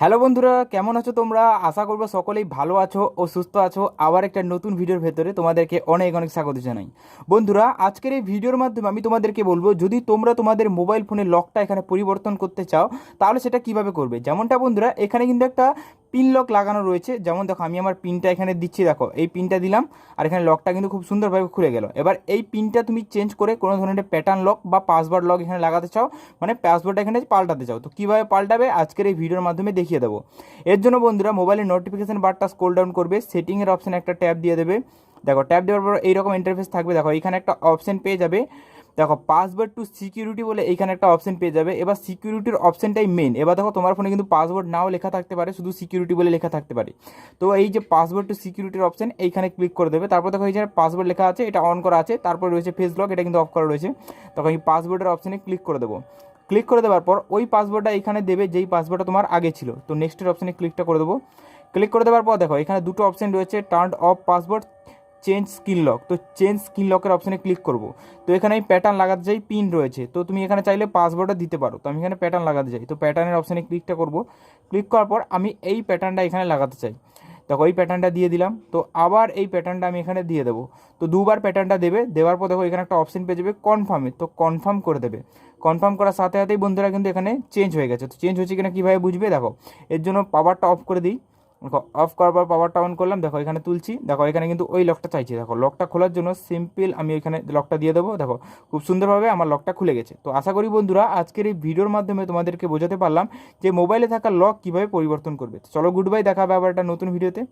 Hello বন্ধুরা, কেমন আছো তোমরা? আশা করব সকলেই ভালো আছো ও সুস্থ আছো। আবার একটা নতুন ভিডিওর ভেতরে তোমাদেরকে অনেক অনেক স্বাগত জানাই। বন্ধুরা, আজকের এই ভিডিওর মাধ্যমে আমি তোমাদেরকে বলব, যদি তোমরা তোমাদের মোবাইল ফোনের লকটা এখানে পরিবর্তন করতে চাও, তাহলে সেটা কীভাবে করবে? যেমনটা বন্ধুরা, এখানে কিন্তু একটা পিন লক লাগানো রয়েছে। যেমন দেখো, আমি আমার পিনটা এখানে দিচ্ছি, দেখো, এই পিনটা দিলাম, আর এখানে লকটা কিন্তু খুব সুন্দরভাবে খুলে গেল। এবার এই পিনটা তুমি চেঞ্জ করে কোনো ধরনের প্যাটার্ন লক বা পাসওয়ার্ড লক এখানে লাগাতে চাও মানে পাসওয়ার্ডটা এখানে পাল্টাতে চাও। তো কীভাবে পাল্টাবে, আজকের এই ভিডিওর মাধ্যমে দেখিয়ে দেবো। এর জন্য বন্ধুরা মোবাইলের নোটিফিকেশন বারটা স্ক্রোল ডাউন করবে সেটিংয়ের অপশানে একটা ট্যাব দিয়ে দেবে। দেখো, ট্যাব দেওয়ার পর এইরকম ইন্টারফেস থাকবে। দেখো, এখানে একটা অপশন পেয়ে যাবে। দেখো পাসওয়ার্ড টু সিকিউরিটি বলে এইখানে একটা অপশন পেয়ে যাবে। এবার সিকিউরিটির অপশনটাই মেন এবার দেখো, তোমার ফোনে কিন্তু পাসওয়ার্ড নাও লেখা থাকতে পারে, শুধু সিকিউরিটি বলে লেখা থাকতে পারে। তো এই যে পাসওয়ার্ড টু সিকিউরিটির অপশন এইখানে ক্লিক করে দেবে। তারপর দেখো, এই যে পাসওয়ার্ড লেখা আছে, এটা অন করা আছে, তারপর রয়েছে ফেস লক এটা কিন্তু অফ করা রয়েছে। তখন এই পাসওয়ার্ডের অপশনে ক্লিক করে দেবো। ক্লিক করে দেওয়ার পর, ওই পাসওয়ার্ডটা এখানে দেবে, যেই পাসওয়ার্ডটা তোমার আগে ছিল। তো নেক্সটের অপশনে ক্লিকটা করে দেবো। ক্লিক করে দেওয়ার পর দেখো, এখানে দুটো অপশন রয়েছে turn off password change screen lock তো চেঞ্জ স্ক্রিন লকের অপশানে ক্লিক করব। তো এখানে আমি প্যাটার্ন লাগাতে চাই পিন রয়েছে। তো তুমি এখানে চাইলে পাসওয়ার্ডটা দিতে পারো। তো আমি এখানে প্যাটার্ন লাগাতে চাই। তো প্যাটার্নের অপশানে ক্লিকটা করব। ক্লিক করার পর আমি এই প্যাটার্নটা এখানে লাগাতে চাই। দেখো, এই প্যাটার্নটা দিয়ে দিলাম। তো আবার এই প্যাটার্নটা আমি এখানে দিয়ে দেবো। তো দুবার প্যাটার্নটা দেবে। দেওয়ার পর দেখো, এখানে একটা অপশন পেয়ে যাবে কনফার্মে তো কনফার্ম করে দেবে। কনফার্ম করার সাথে সাথেই বন্ধুরা কিন্তু এখানে চেঞ্জ হয়ে গেছে। তো চেঞ্জ হচ্ছে কিনা কীভাবে বুঝবে? দেখো, এর জন্য পাওয়ারটা অফ করে দিই। অফ করার পর পাওয়ারটা অন করলাম, দেখো এখানে তুলছি, দেখো এখানে কিন্তু ওই লকটা চাইছি, দেখো লকটা খোলার জন্য সিম্পল আমি এখানে লকটা দিয়ে দেবো, দেখো খুব সুন্দরভাবে আমার লকটা খুলে গেছে। তো আশা করি বন্ধুরা, আজকের এই ভিডিওর মাধ্যমে তোমাদেরকে বোঝাতে পারলাম যে মোবাইলে থাকা লক কীভাবে পরিবর্তন করবে। চলো গুড বাই দেখা হবে আবার একটা নতুন ভিডিওতে